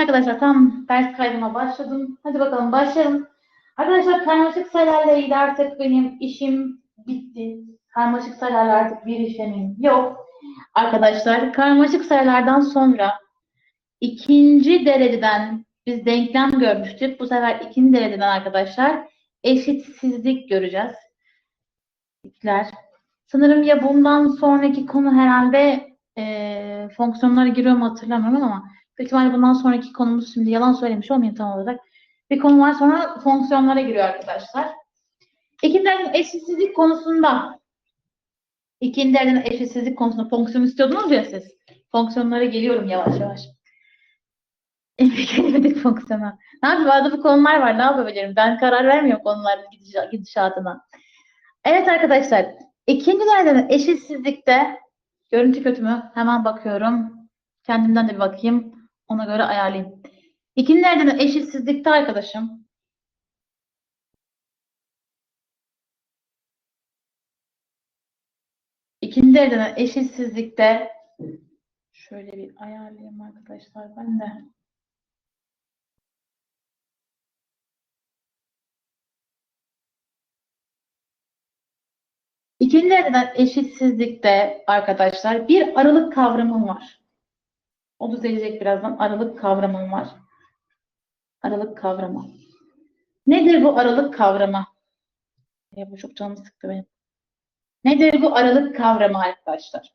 Arkadaşlar tam ders kaydıma başladım. Hadi bakalım başlayalım. Arkadaşlar karmaşık sayılarla ilgili artık benim işim bitti. Karmaşık sayılarla artık bir işlemim yok. Arkadaşlar karmaşık sayılardan sonra ikinci dereceden biz denklem görmüştük. Bu sefer ikinci dereceden arkadaşlar eşitsizlik göreceğiz. İkiler. Sanırım ya bundan sonraki konu herhalde e, fonksiyonlara giriyor mu hatırlamıyorum ama büyük ihtimalle bundan sonraki konumuz şimdi yalan söylemiş olmayayım tam olarak. Bir konu var sonra fonksiyonlara giriyor arkadaşlar. İkinci dereceden eşitsizlik konusunda ikinci dereceden eşitsizlik konusunda fonksiyon istiyordunuz ya siz. Fonksiyonlara geliyorum yavaş yavaş. Gelemedik fonksiyona. Ne yapayım? Arada bu konular var. Ne yapabilirim? Ben karar vermiyorum konuların gidiş- gidişatına. Evet arkadaşlar. İkinci eşitsizlikte görüntü kötü mü? Hemen bakıyorum. Kendimden de bir bakayım. Ona göre ayarlayayım. İkinci eşitsizlikte arkadaşım. İkinci eşitsizlikte şöyle bir ayarlayayım arkadaşlar ben de. İkinci eşitsizlikte arkadaşlar bir aralık kavramım var. O düzelecek birazdan. Aralık kavramım var. Aralık kavramı. Nedir bu aralık kavramı? Ya bu çok canımı sıktı benim. Nedir bu aralık kavramı arkadaşlar?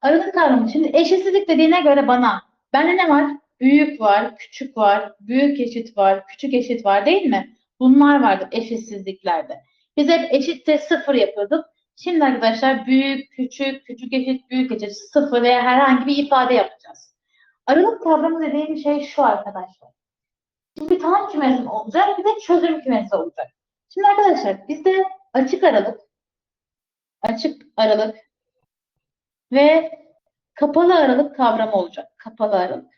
Aralık kavramı. Şimdi eşitsizlik dediğine göre bana bende ne var? Büyük var, küçük var, büyük eşit var, küçük eşit var değil mi? Bunlar vardı eşitsizliklerde. Biz hep eşittir sıfır yapıyorduk. Şimdi arkadaşlar büyük, küçük, küçük eşit, büyük eşit, sıfır veya herhangi bir ifade yapacağız. Aralık kavramı dediğim şey şu arkadaşlar. Şimdi bir tanım kümesi olacak, bir de çözüm kümesi olacak. Şimdi arkadaşlar bizde açık aralık, açık aralık ve kapalı aralık kavramı olacak. Kapalı aralık.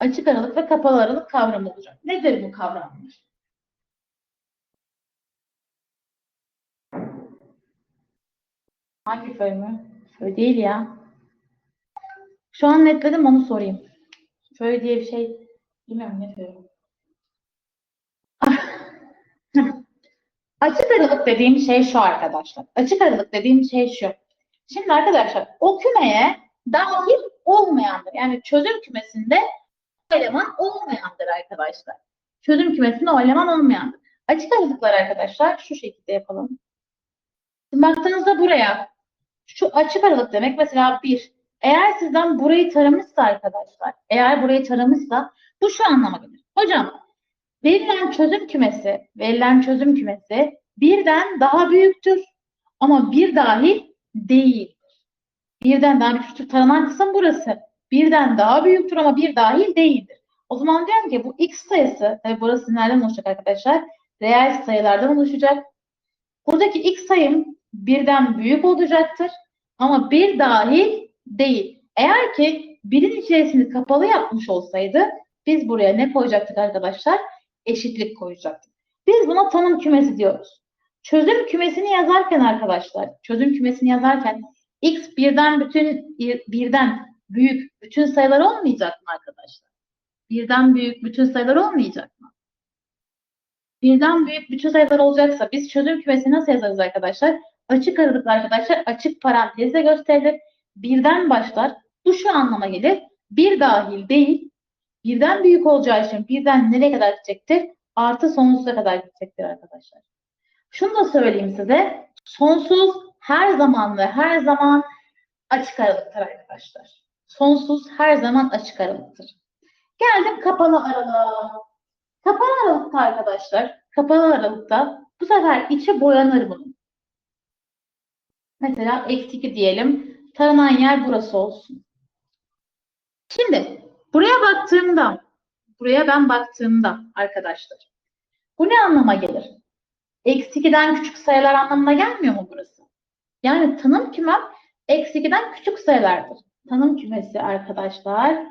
Açık aralık ve kapalı aralık kavramı olacak. Nedir bu kavramlar? Hangi föy Föy değil ya. Şu an netledim onu sorayım. Föy diye bir şey bilmiyorum ne föy. Açık aralık dediğim şey şu arkadaşlar. Açık aralık dediğim şey şu. Şimdi arkadaşlar o kümeye dahil olmayandır. Yani çözüm kümesinde o eleman olmayandır arkadaşlar. Çözüm kümesinde o eleman olmayandır. Açık aralıklar arkadaşlar şu şekilde yapalım. Şimdi baktığınızda buraya şu açık aralık demek mesela bir. Eğer sizden burayı taramışsa arkadaşlar, eğer burayı taramışsa bu şu anlama gelir. Hocam verilen çözüm kümesi, verilen çözüm kümesi birden daha büyüktür ama bir dahil değildir. Birden daha küçüktür. Taranan kısım burası. Birden daha büyüktür ama bir dahil değildir. O zaman diyorum ki bu x sayısı, tabii burası nereden oluşacak arkadaşlar? Reel sayılardan oluşacak. Buradaki x sayım birden büyük olacaktır ama bir dahil değil. Eğer ki birin içerisini kapalı yapmış olsaydı biz buraya ne koyacaktık arkadaşlar? Eşitlik koyacaktık. Biz buna tanım kümesi diyoruz. Çözüm kümesini yazarken arkadaşlar, çözüm kümesini yazarken x birden bütün birden büyük bütün sayılar olmayacak mı arkadaşlar? Birden büyük bütün sayılar olmayacak mı? Birden büyük bütün sayılar olacaksa biz çözüm kümesini nasıl yazarız arkadaşlar? Açık aralıklı arkadaşlar açık parantezle gösterilir. Birden başlar. Bu şu anlama gelir. Bir dahil değil. Birden büyük olacağı için birden nereye kadar gidecektir? Artı sonsuza kadar gidecektir arkadaşlar. Şunu da söyleyeyim size. Sonsuz her zaman ve her zaman açık aralıktır arkadaşlar. Sonsuz her zaman açık aralıktır. Geldim kapalı aralığa. Kapalı aralıkta arkadaşlar, kapalı aralıkta bu sefer içi boyanır bunun. Mesela eksi 2 diyelim. Taranan yer burası olsun. Şimdi buraya baktığımda, buraya ben baktığımda arkadaşlar, bu ne anlama gelir? Eksi 2'den küçük sayılar anlamına gelmiyor mu burası? Yani tanım kümem eksi 2'den küçük sayılardır. Tanım kümesi arkadaşlar,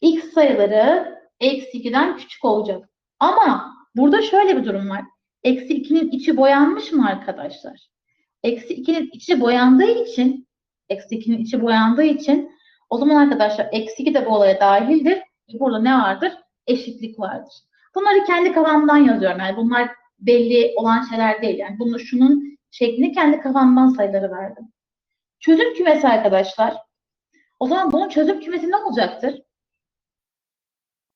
x sayıları eksi 2'den küçük olacak. Ama burada şöyle bir durum var. Eksi 2'nin içi boyanmış mı arkadaşlar? Eksi 2'nin içi boyandığı için eksi 2'nin içi boyandığı için O zaman arkadaşlar eksi 2 de bu olaya dahildir. Burada ne vardır? Eşitlik vardır. Bunları kendi kafamdan yazıyorum. Yani bunlar belli olan şeyler değil. Yani bunu şunun şeklini kendi kafamdan sayıları verdim. Çözüm kümesi arkadaşlar. O zaman bunun çözüm kümesi ne olacaktır?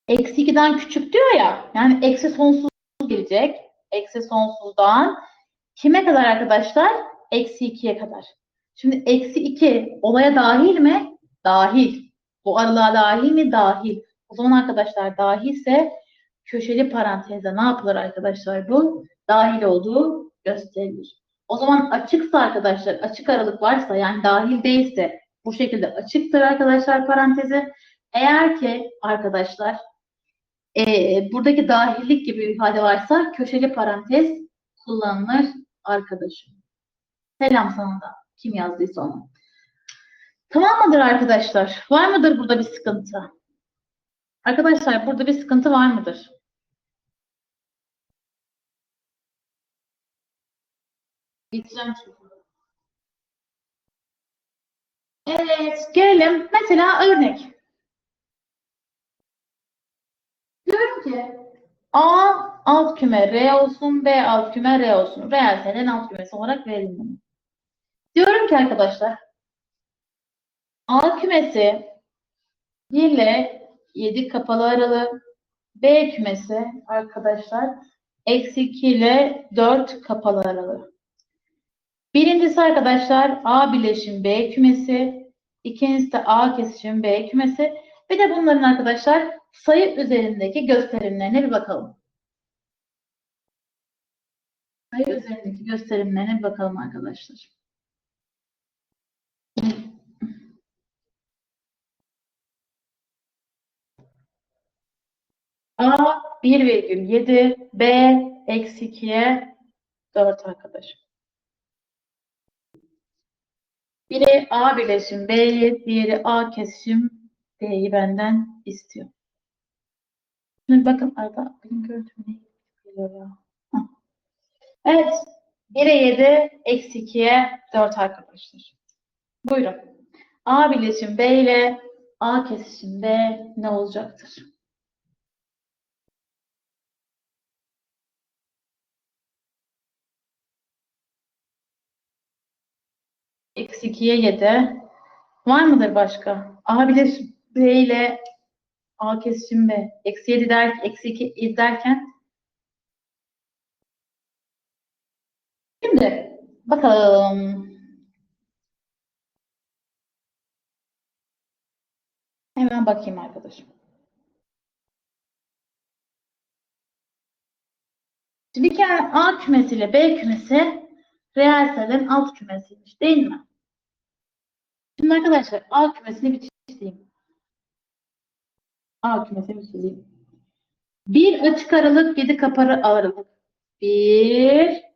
Eksi 2'den küçük diyor ya. Yani eksi sonsuz gelecek. Eksi sonsuzdan kime kadar arkadaşlar? Eksi 2'ye kadar. Şimdi eksi 2 olaya dahil mi? Dahil. Bu aralığa dahil mi? Dahil. O zaman arkadaşlar dahilse köşeli parantezde ne yapılır arkadaşlar bu? Dahil olduğu gösterilir. O zaman açıksa arkadaşlar açık aralık varsa yani dahil değilse bu şekilde açıktır arkadaşlar parantezi. Eğer ki arkadaşlar e, buradaki dahillik gibi bir ifade varsa köşeli parantez kullanılır arkadaşım. Selam sana da. Kim yazdıysa onu. Tamam mıdır arkadaşlar? Var mıdır burada bir sıkıntı? Arkadaşlar burada bir sıkıntı var mıdır? Çünkü. Evet, gelelim. Mesela örnek. Diyorum ki A alt küme R olsun, B alt küme R olsun. Reel sayıların alt kümesi olarak bunu. Diyorum ki arkadaşlar A kümesi 1 ile 7 kapalı aralığı, B kümesi arkadaşlar eksi 2 ile 4 kapalı aralığı. Birincisi arkadaşlar A bileşim B kümesi, ikincisi de A kesişim B kümesi. Bir de bunların arkadaşlar sayı üzerindeki gösterimlerine bir bakalım. Sayı üzerindeki gösterimlerine bakalım arkadaşlar. A 1,7, B eksi 2'ye 4 arkadaşım. Biri A birleşim B'yi, diğeri A kesişim D'yi benden istiyor. Şimdi bakın arada benim görüntüm ne ya. Evet. 1'e 7, eksi 2'ye 4 arkadaşlar. Buyurun. A birleşim B ile A kesişim B ne olacaktır? Eksi 2'ye 7. Var mıdır başka? A birleşim B ile A kesişim B. Eksi 7 der, eksi 2 derken Şimdi bakalım. Hemen bakayım arkadaşım. Şimdi A kümesi ile B kümesi reel sayıların alt kümesiymiş değil mi? Şimdi arkadaşlar A kümesini bir çizeyim. A kümesini bir çizeyim. Bir açık aralık, yedi kapalı aralık. Bir,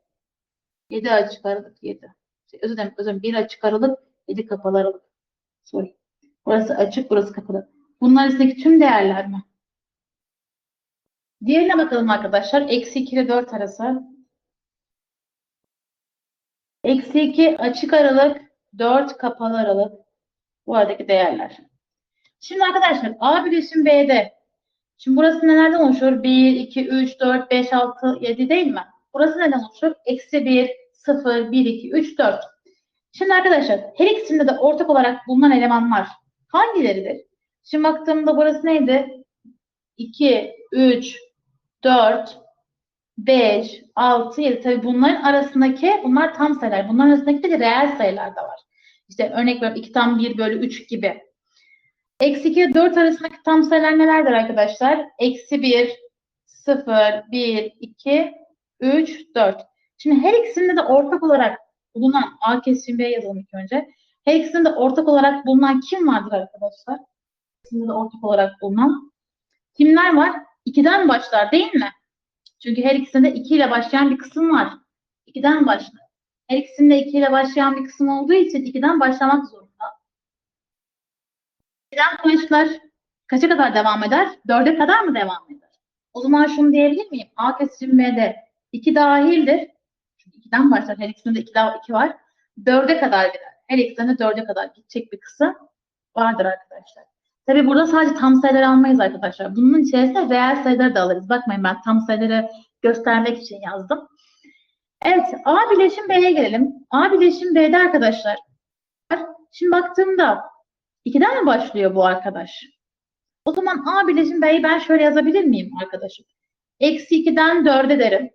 yedi açık aralık, yedi. Şey, özür dilerim, özür dilerim. Bir açık aralık, yedi kapalı aralık. Sorry. Burası açık, burası kapalı. Bunlar arasındaki tüm değerler mi? Diğerine bakalım arkadaşlar. Eksi 2 ile 4 arası. Eksi 2 açık aralık, 4 kapalı aralık. Bu aradaki değerler. Şimdi arkadaşlar A bileşim B'de. Şimdi burası nelerden oluşuyor? 1, 2, 3, 4, 5, 6, 7 değil mi? Burası neden oluşuyor? Eksi 1, 0, 1, 2, 3, 4. Şimdi arkadaşlar her ikisinde de ortak olarak bulunan elemanlar hangileridir? Şimdi baktığımda burası neydi? 2, 3, 4, 5, 6, 7. Tabii bunların arasındaki bunlar tam sayılar. Bunların arasındaki de reel sayılar da var. İşte örnek veriyorum 2 tam 1 bölü 3 gibi. Eksi 2 ile 4 arasındaki tam sayılar nelerdir arkadaşlar? Eksi 1, 0, 1, 2, 3, 4. Şimdi her ikisinde de ortak olarak bulunan A kesişim B yazalım ilk önce. Her ikisinde de ortak olarak bulunan kim vardır arkadaşlar? İkisinde de ortak olarak bulunan kimler var? 2'den başlar değil mi? Çünkü her ikisinde 2 ile başlayan bir kısım var. 2'den başlar. Her ikisinde 2 ile başlayan bir kısım olduğu için 2'den başlamak zorunda. 2'den başlar. Kaça kadar devam eder? 4'e kadar mı devam eder? O zaman şunu diyebilir miyim? A kesişim B'de 2 dahildir. Çünkü 2'den başlar. Her ikisinde de 2, 2 var. 4'e kadar gider. Her ikisinde 4'e kadar gidecek bir kısım Vardır arkadaşlar. Tabi burada sadece tam sayıları almayız arkadaşlar. Bunun içerisinde reel sayıları da alırız. Bakmayın ben tam sayıları göstermek için yazdım. Evet A bileşim B'ye gelelim. A bileşim B'de arkadaşlar. Şimdi baktığımda 2'den mi başlıyor bu arkadaş? O zaman A bileşim B'yi ben şöyle yazabilir miyim arkadaşım? Eksi 2'den 4'e derim.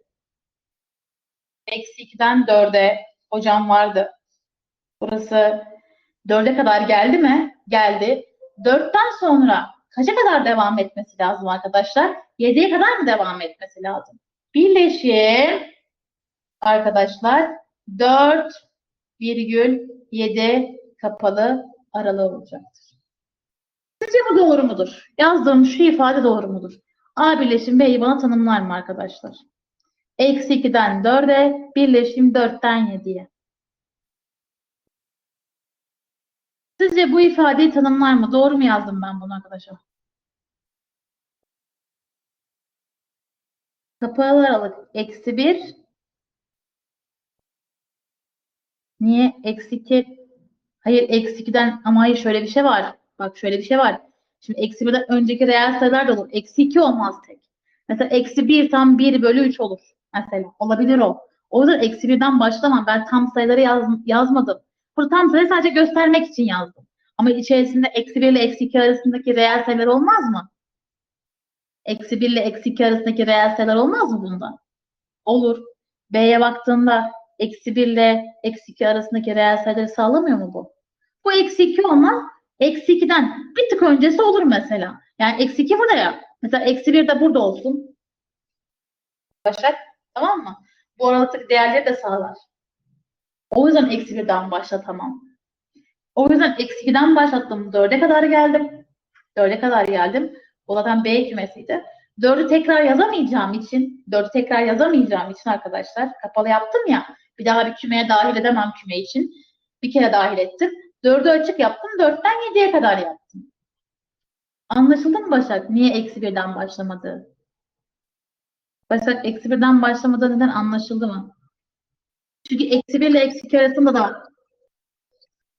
Eksi 2'den 4'e hocam vardı. Burası 4'e kadar geldi mi? Geldi. 4'ten sonra kaça kadar devam etmesi lazım arkadaşlar? 7'ye kadar mı devam etmesi lazım? Birleşim arkadaşlar 4,7 kapalı aralığı olacaktır. Sizce bu doğru mudur? Yazdığım şu ifade doğru mudur? A birleşim B'yi bana tanımlar mı arkadaşlar? Eksi 2'den 4'e, birleşim 4'ten 7'ye. Sizce bu ifadeyi tanımlar mı? Doğru mu yazdım ben bunu arkadaşlar? Kapalı aralık eksi 1. Niye? Eksi 2. Hayır eksi 2'den ama hayır şöyle bir şey var. Bak şöyle bir şey var. Şimdi eksi 1'den önceki reel sayılar da olur. Eksi 2 olmaz tek. Mesela eksi 1 tam 1 bölü 3 olur. Mesela olabilir o. O yüzden eksi 1'den başlamam. Ben tam sayıları yaz, yazmadım. Burada tam sayı sadece göstermek için yazdım. Ama içerisinde eksi 1 ile eksi 2 arasındaki reel sayılar olmaz mı? Eksi 1 ile eksi 2 arasındaki reel sayılar olmaz mı bunda? Olur. B'ye baktığında eksi 1 ile eksi 2 arasındaki reel sayıları sağlamıyor mu bu? Bu eksi 2 olmaz. Eksi 2'den bir tık öncesi olur mesela. Yani eksi 2 burada ya. Mesela eksi 1 de burada olsun. Başak. Tamam mı? Bu aralıktaki değerleri de sağlar. O yüzden eksi 1'den başlatamam. O yüzden eksi 2'den başlattım. 4'e kadar geldim. 4'e kadar geldim. O zaten B kümesiydi. 4'ü tekrar yazamayacağım için, 4'ü tekrar yazamayacağım için arkadaşlar, kapalı yaptım ya, bir daha bir kümeye dahil edemem küme için. Bir kere dahil ettim. 4'ü açık yaptım, 4'ten 7'ye kadar yaptım. Anlaşıldı mı Başak? Niye eksi 1'den başlamadı? Başak eksi 1'den başlamadı neden anlaşıldı mı? Çünkü eksi 1 ile eksi 2 arasında da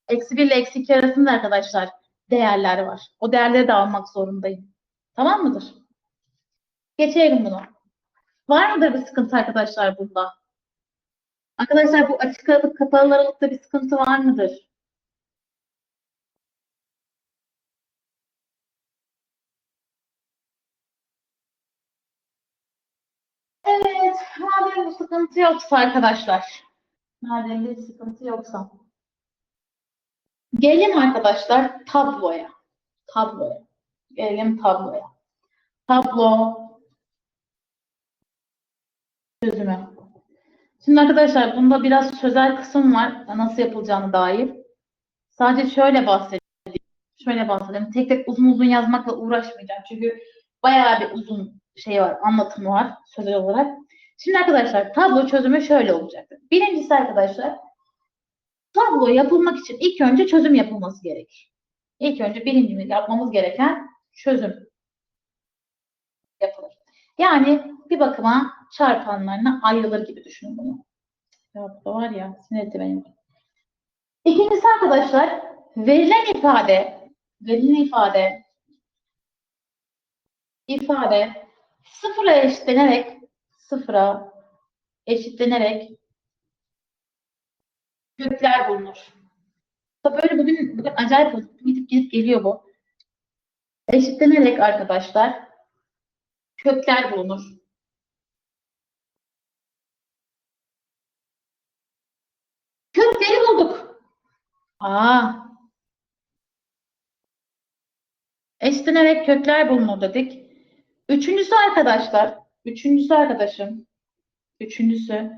eksi 1 ile eksi 2 arasında arkadaşlar değerler var. O değerleri de almak zorundayım. Tamam mıdır? Geçelim bunu. Var mıdır bir sıkıntı arkadaşlar bunda? Arkadaşlar bu açık aralık kapalı aralıkta bir sıkıntı var mıdır? Madem bu sıkıntı yoksa arkadaşlar, madem bir sıkıntı yoksa, gelelim arkadaşlar tabloya, tabloya, gelelim tabloya. Tablo çözümü. Şimdi arkadaşlar bunda biraz sözel kısım var, nasıl yapılacağını dair. Sadece şöyle bahsedeyim, şöyle bahsedeyim. Tek tek uzun uzun yazmakla uğraşmayacağım çünkü bayağı bir uzun şey var, anlatımı var sözel olarak. Şimdi arkadaşlar tablo çözümü şöyle olacak. Birincisi arkadaşlar tablo yapılmak için ilk önce çözüm yapılması gerekir. İlk önce birincimiz yapmamız gereken çözüm yapılır. Yani bir bakıma çarpanlarına ayrılır gibi düşünün bunu. Ya bu da var ya sinir benim. İkincisi arkadaşlar verilen ifade verilen ifade ifade sıfıra eşitlenerek sıfıra eşitlenerek kökler bulunur. Böyle bugün, bugün acayip gidip gidip geliyor bu. Eşitlenerek arkadaşlar kökler bulunur. Kökleri bulduk. Aa. Eşitlenerek kökler bulunur dedik. Üçüncüsü arkadaşlar. Üçüncüsü arkadaşım. Üçüncüsü.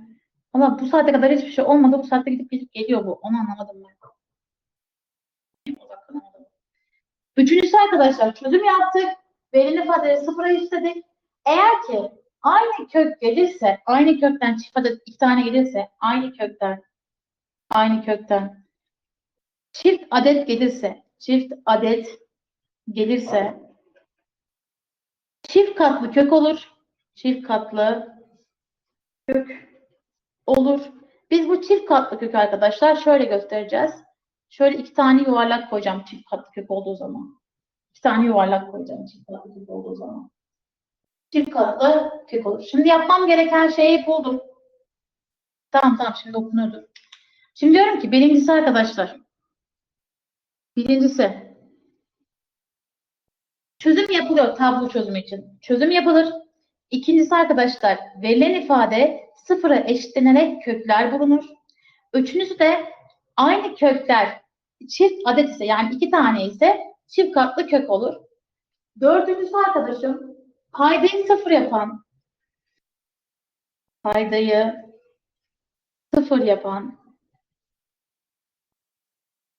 Ama bu saate kadar hiçbir şey olmadı. Bu saatte gidip gidip geliyor bu. Onu anlamadım ben. Odaklanamadım. Üçüncüsü arkadaşlar çözüm yaptık. Verilen ifadeleri sıfıra eşitledik. Eğer ki aynı kök gelirse, aynı kökten çift adet iki tane gelirse, aynı kökten, aynı kökten çift adet gelirse, çift adet gelirse çift katlı kök olur. Çift katlı kök olur. Biz bu çift katlı kök arkadaşlar şöyle göstereceğiz. Şöyle iki tane yuvarlak koyacağım çift katlı kök olduğu zaman. İki tane yuvarlak koyacağım çift katlı kök olduğu zaman. Çift katlı kök olur. Şimdi yapmam gereken şeyi buldum. Tamam tamam şimdi okunuyordur. Şimdi diyorum ki birincisi arkadaşlar. Birincisi. Çözüm yapılıyor tablo çözümü için. Çözüm yapılır. İkincisi arkadaşlar verilen ifade sıfıra eşitlenerek kökler bulunur. Üçüncüsü de aynı kökler çift adet ise yani iki tane ise çift katlı kök olur. Dördüncüsü arkadaşım paydayı sıfır yapan paydayı sıfır yapan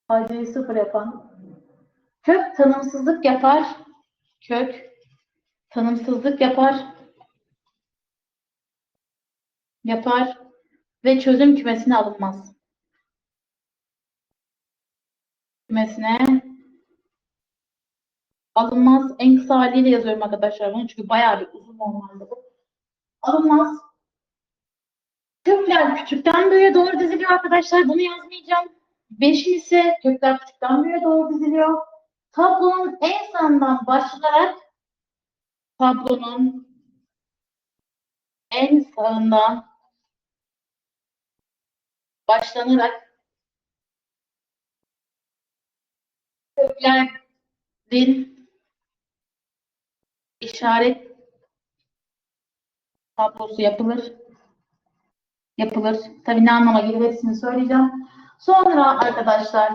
paydayı sıfır yapan kök tanımsızlık yapar kök tanımsızlık yapar yapar ve çözüm kümesine alınmaz. Kümesine alınmaz. En kısa haliyle yazıyorum arkadaşlar bunu çünkü bayağı bir uzun normalde bu. Alınmaz. Kökler küçükten büyüğe doğru diziliyor arkadaşlar. Bunu yazmayacağım. Beşincisi kökler küçükten büyüğe doğru diziliyor. Tablonun en sağından başlayarak tablonun en sağından başlanarak köklerin işaret tablosu yapılır. Yapılır. Tabii ne anlama gelir hepsini söyleyeceğim. Sonra arkadaşlar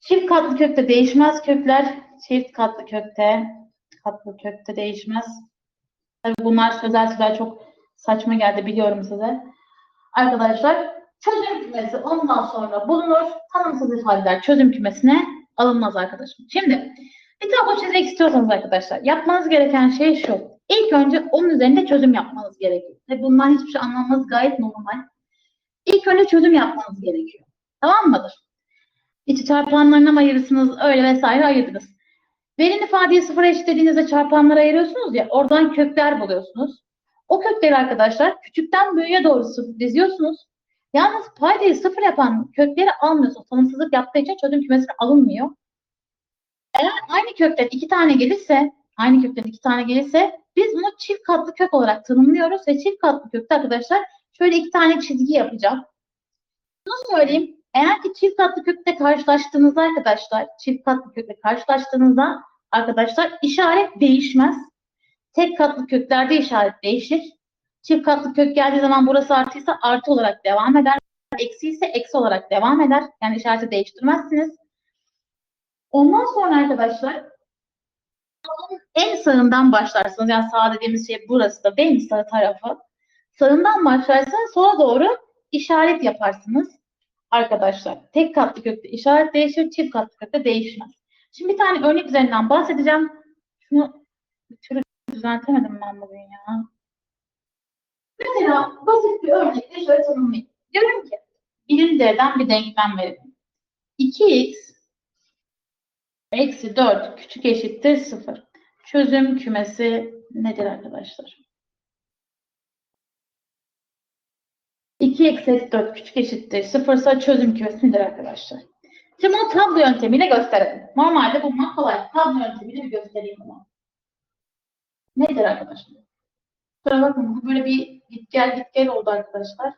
çift katlı kökte değişmez kökler. Çift katlı kökte katlı kökte değişmez. Tabii bunlar sözel sözel çok saçma geldi biliyorum size. Arkadaşlar çözüm kümesi ondan sonra bulunur. Tanımsız ifadeler çözüm kümesine alınmaz arkadaşım. Şimdi bir tablo çizmek istiyorsanız arkadaşlar yapmanız gereken şey şu. İlk önce onun üzerinde çözüm yapmanız gerekiyor. Tabii bundan hiçbir şey anlamanız gayet normal. İlk önce çözüm yapmanız gerekiyor. Tamam mıdır? İçi çarpanlarına mı ayırırsınız öyle vesaire ayırdınız. Verilen ifadeyi sıfıra eşitlediğinizde çarpanlara ayırıyorsunuz ya oradan kökler buluyorsunuz. O kökleri arkadaşlar küçükten büyüğe doğru diziyorsunuz. Yalnız paydayı sıfır yapan kökleri almıyorsunuz. Tanımsızlık yaptığı için çözüm kümesine alınmıyor. Eğer aynı kökten iki tane gelirse, aynı kökten iki tane gelirse biz bunu çift katlı kök olarak tanımlıyoruz ve çift katlı kökte arkadaşlar şöyle iki tane çizgi yapacağım. Şunu söyleyeyim. Eğer ki çift katlı kökte karşılaştığınızda arkadaşlar, çift katlı kökle karşılaştığınızda arkadaşlar işaret değişmez. Tek katlı köklerde işaret değişir. Çift katlı kök geldiği zaman burası artıysa artı olarak devam eder. Eksi ise eksi olarak devam eder. Yani işareti değiştirmezsiniz. Ondan sonra arkadaşlar en sağından başlarsınız. Yani sağ dediğimiz şey burası da benim sağ tarafı. Sağından başlarsanız sola doğru işaret yaparsınız arkadaşlar. Tek katlı kökte işaret değişir, çift katlı kökte değişmez. Şimdi bir tane örnek üzerinden bahsedeceğim. Şunu bir türlü düzeltemedim ben bugün ya. Mesela basit bir örnekle şöyle tanımlayayım. Diyorum ki birinci dereceden bir denklem verelim. 2x eksi 4 küçük eşittir 0. Çözüm kümesi nedir arkadaşlar? 2 eksi 4 küçük eşittir 0 ise çözüm kümesi nedir arkadaşlar? Şimdi bunu tablo yöntemiyle gösterelim. Normalde bulmak kolay. Tablo yöntemiyle bir göstereyim bunu. Nedir arkadaşlar? Kusura bakmayın. Bu böyle bir git gel git gel oldu arkadaşlar.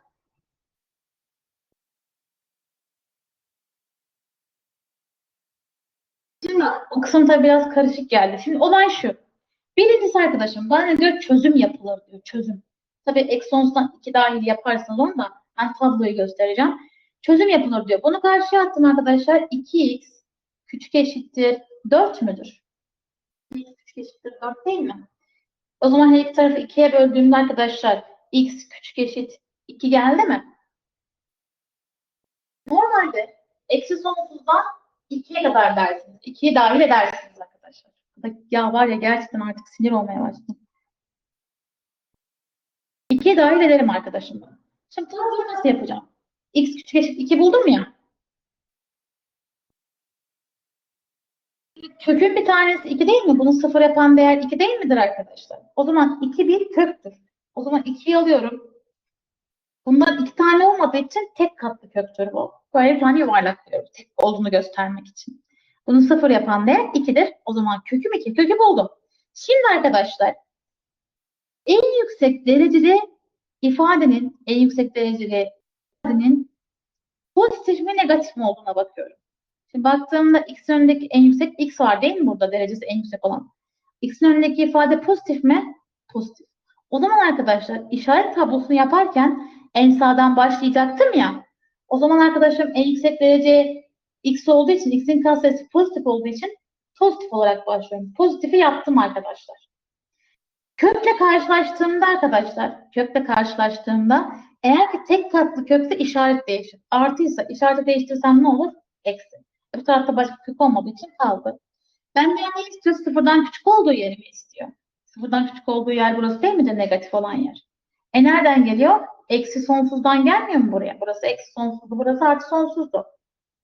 Şimdi o kısım tabii biraz karışık geldi. Şimdi olay şu. Birincisi arkadaşım bana diyor? Çözüm yapılır diyor. Çözüm. Tabii sonsuzdan 2 dahil yaparsanız onu da ben tabloyu göstereceğim. Çözüm yapılır diyor. Bunu karşıya attım arkadaşlar. 2x küçük eşittir 4 müdür? x küçük eşittir 4 değil mi? O zaman her iki tarafı 2'ye böldüğümde arkadaşlar x küçük eşit 2 geldi mi? Normalde eksi sonsuzdan 2'ye kadar dersiniz. 2'yi dahil edersiniz arkadaşlar. Ya var ya gerçekten artık sinir olmaya başladım. 2'ye dahil edelim arkadaşım. Şimdi tabloyu nasıl yapacağım? x küçük eşit 2 buldum ya. Kökün bir tanesi 2 değil mi? Bunu sıfır yapan değer 2 değil midir arkadaşlar? O zaman 2 bir köktür. O zaman 2'yi alıyorum. Bundan iki tane olmadığı için tek katlı köktür bu. Böyle bir tane yuvarlak veriyoruz. Tek olduğunu göstermek için. Bunu sıfır yapan değer 2'dir. O zaman köküm 2. Kökü buldum. Şimdi arkadaşlar en yüksek dereceli ifadenin en yüksek dereceli ifadenin pozitif mi negatif mi olduğuna bakıyorum. Şimdi baktığımda x'in önündeki en yüksek x var değil mi burada derecesi en yüksek olan? X'in önündeki ifade pozitif mi? Pozitif. O zaman arkadaşlar işaret tablosunu yaparken en sağdan başlayacaktım ya. O zaman arkadaşlarım en yüksek derece x olduğu için, x'in katsayısı pozitif olduğu için pozitif olarak başlıyorum. Pozitifi yaptım arkadaşlar. Kökle karşılaştığımda arkadaşlar, kökle karşılaştığımda eğer ki tek katlı kökte işaret değişir. Artıysa işareti değiştirsem ne olur? Eksi. Bu tarafta başka kök olmadığı için kaldı. Ben bir ne istiyor? Sıfırdan küçük olduğu yeri mi istiyor? Sıfırdan küçük olduğu yer burası değil midir negatif olan yer? E nereden geliyor? Eksi sonsuzdan gelmiyor mu buraya? Burası eksi sonsuzdu, burası artı sonsuzdu.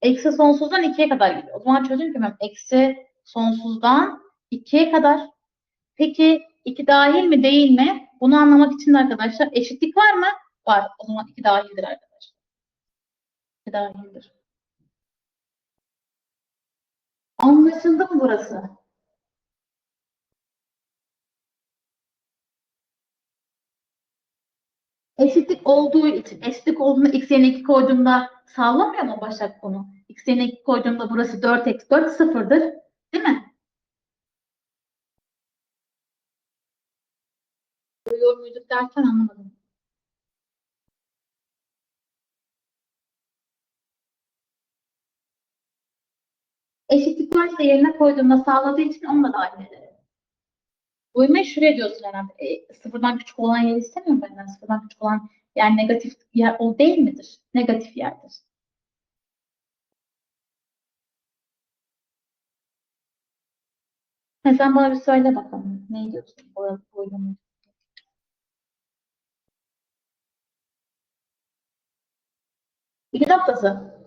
Eksi sonsuzdan ikiye kadar gidiyor. O zaman çözüm kümem eksi sonsuzdan ikiye kadar. Peki 2 dahil mi değil mi? Bunu anlamak için arkadaşlar eşitlik var mı? Var. O zaman 2 dahildir arkadaşlar. 2 dahildir. Anlaşıldı mı burası? Eşitlik olduğu için, eşitlik olduğunda x yerine 2 koyduğumda sağlamıyor mu Başak bunu? x yerine 2 koyduğumda burası 4 eksi 4 sıfırdır. Değil mi? Duyuyor muyduk derken anlamadım. Eşitlik varsa yerine koyduğumda sağladığı için onu da ederim. Uyumayı şuraya diyorsun herhalde. E, sıfırdan küçük olan yer istemiyorum benden. Sıfırdan küçük olan yer negatif yer o değil midir? Negatif yerdir. Ha, sen bana bir söyle bakalım. Ne diyorsun? Bu uyumayı. İki noktası.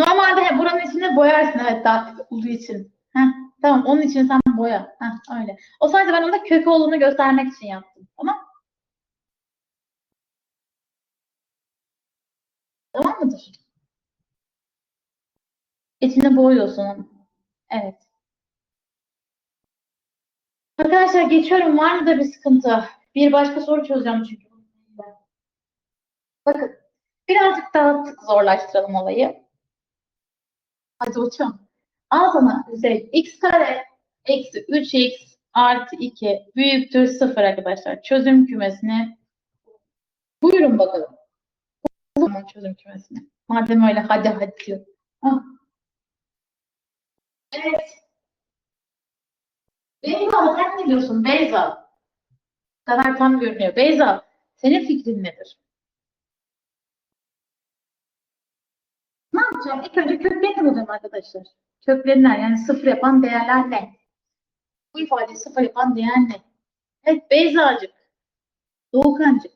Normalde he, buranın içine boyarsın evet daha olduğu için. Heh, tamam onun için sen boya. Heh, öyle. O sadece ben orada kök olduğunu göstermek için yaptım. Tamam. Tamam mıdır? İçine boyuyorsun. Evet. Arkadaşlar geçiyorum. Var mı da bir sıkıntı? Bir başka soru çözeceğim çünkü. Bakın. Birazcık daha zorlaştıralım olayı. Hadi uçum. Al sana Hüseyin. x kare eksi 3x artı 2 büyüktür 0 arkadaşlar. Çözüm kümesini buyurun bakalım. Buyurun çözüm kümesini. Madem öyle hadi hadi diyor. Ah. Evet. Beyza sen ne diyorsun Beyza? Kadar tam görünüyor. Beyza senin fikrin nedir? Ne yapacağım? İlk önce köklerini bulacağım arkadaşlar. Köklerinden yani sıfır yapan değerler ne? Bu ifadeyi sıfır yapan değer ne? Evet Beyza'cık. Doğukancık.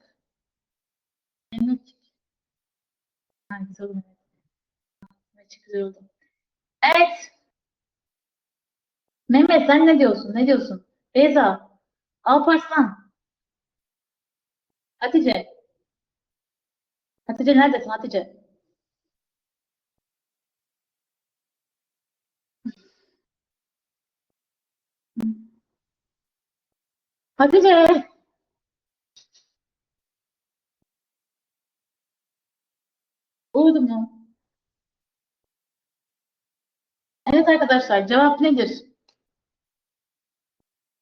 Mehmetçik. Ha, güzel oldu. Mehmetçik. Evet. Mehmet sen ne diyorsun? Ne diyorsun? Beyza. Alparslan. Hatice. Hatice neredesin Hatice? Hatice. Uyudu mu? Evet arkadaşlar cevap nedir?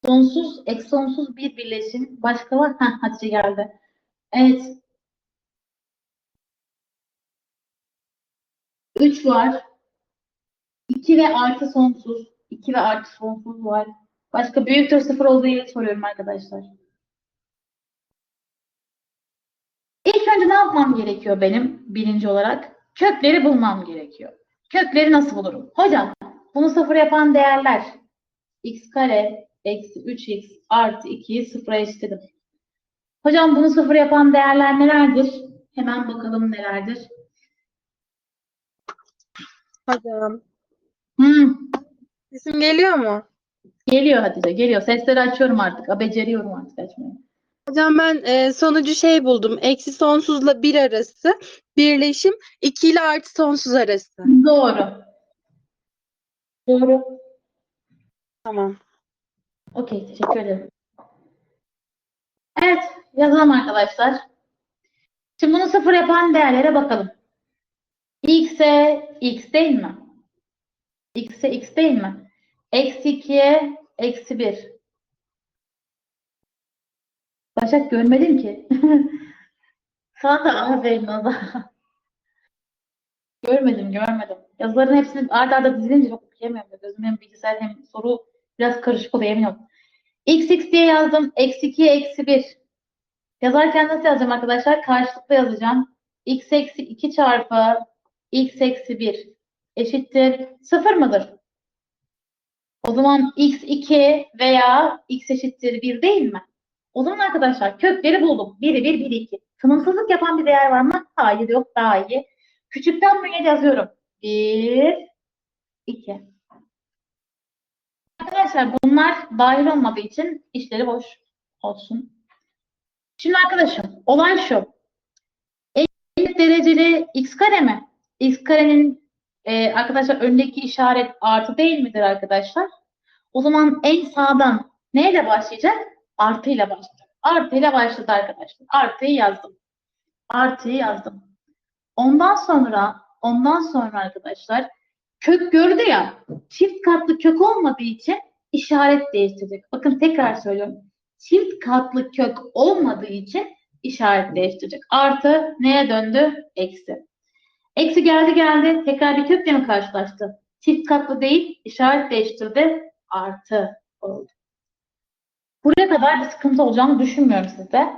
Sonsuz, eksi sonsuz bir birleşim. Başka var? Heh, Hatice geldi. Evet. 3 var. 2 ve artı sonsuz. 2 ve artı sonsuz var. Başka büyüktür sıfır olduğu yeri soruyorum arkadaşlar. İlk önce ne yapmam gerekiyor benim birinci olarak? Kökleri bulmam gerekiyor. Kökleri nasıl bulurum? Hocam bunu sıfır yapan değerler x kare eksi 3x artı 2'yi sıfıra eşitledim. Hocam bunu sıfır yapan değerler nelerdir? Hemen bakalım nelerdir. Hocam, Hmm, sesim geliyor mu? Geliyor Hatice, geliyor. Sesleri açıyorum artık. Beceriyorum artık açmayı. Hocam ben e, sonucu şey buldum. Eksi sonsuzla 1 arası birleşim 2 ile artı sonsuz arası. Doğru. Doğru. Tamam. Okey, teşekkür ederim. Evet, yazalım arkadaşlar. Şimdi bunu sıfır yapan değerlere bakalım. x'e x değil mi? x'e x değil mi? Eksi 2'ye eksi 1. Başak görmedim ki. Sana da aferin Nazar. Görmedim, görmedim. Yazıların hepsini art arda dizilince çok okuyamıyorum. Gözüm hem bilgisayar hem soru biraz karışık oluyor emin ol. x x diye yazdım. Eksi 2 eksi 1. Yazarken nasıl yazacağım arkadaşlar? Karşılıklı yazacağım. x eksi 2 çarpı x eksi 1 eşittir. 0 mıdır? O zaman x 2 veya x eşittir 1 değil mi? O zaman arkadaşlar kökleri buldum. 1'i 1, 1'i 2. Sınırsızlık yapan bir değer var mı? Hayır yok daha iyi. Küçükten büyüğe yazıyorum. 1, 2. Arkadaşlar bunlar dahil olmadığı için işleri boş olsun. Şimdi arkadaşım olay şu. 50 dereceli x kare mi? x karenin e, arkadaşlar öndeki işaret artı değil midir arkadaşlar? O zaman en sağdan neyle başlayacak? Artıyla başlayacak. Artıyla başladı arkadaşlar. Artıyı yazdım. Artıyı yazdım. Ondan sonra ondan sonra arkadaşlar kök gördü ya çift katlı kök olmadığı için işaret değiştirecek. Bakın tekrar söylüyorum. Çift katlı kök olmadığı için işaret değiştirecek. Artı neye döndü? Eksi. Eksi geldi geldi. Tekrar bir kökle mi karşılaştı? Çift katlı değil, işaret değiştirdi. Artı oldu. Buraya kadar bir sıkıntı olacağını düşünmüyorum sizde.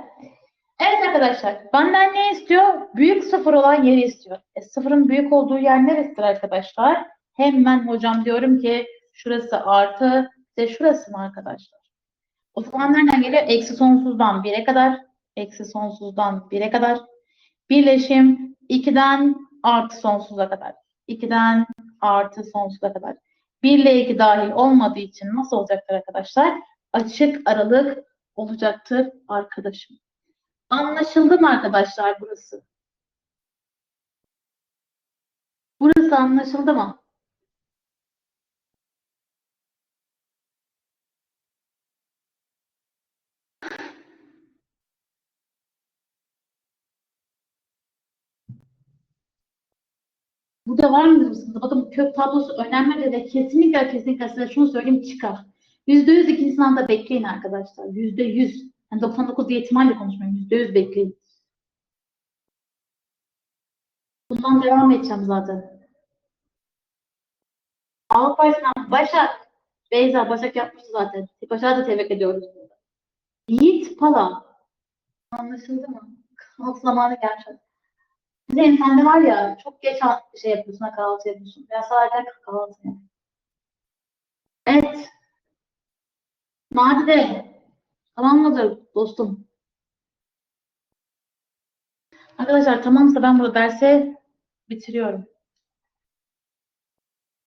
Evet arkadaşlar, benden ne istiyor? Büyük sıfır olan yeri istiyor. E, sıfırın büyük olduğu yer neresidir arkadaşlar? Hemen hocam diyorum ki şurası artı, işte şurası mı arkadaşlar? O zaman nereden geliyor? Eksi sonsuzdan 1'e kadar. Eksi sonsuzdan 1'e kadar. Birleşim 2'den artı sonsuza kadar. 2'den artı sonsuza kadar. 1 ile 2 dahil olmadığı için nasıl olacaktır arkadaşlar? Açık aralık olacaktır arkadaşım. Anlaşıldı mı arkadaşlar burası? Burası anlaşıldı mı? Burada var mısınız? Bakın kök tablosu önemli ve kesinlikle kesinlikle size şunu söyleyeyim çıkar. Yüzde yüz ikinci sınavda bekleyin arkadaşlar. Yüzde yüz. Yani 99 diye ihtimalle konuşmuyorum. Yüzde yüz bekleyin. Bundan devam edeceğim zaten. Sınav. Başak. Beyza Başak yapmıştı zaten. Başak'a da tebrik ediyoruz. Yiğit Pala. Anlaşıldı mı? Kahvaltı zamanı gelmiş. Zeyn sen de var ya çok geç şey yapıyorsun, ha, kahvaltı yapıyorsun. Biraz daha kahvaltı yap. Evet. Nadide. Tamam mıdır dostum? Arkadaşlar tamamsa ben burada derse bitiriyorum.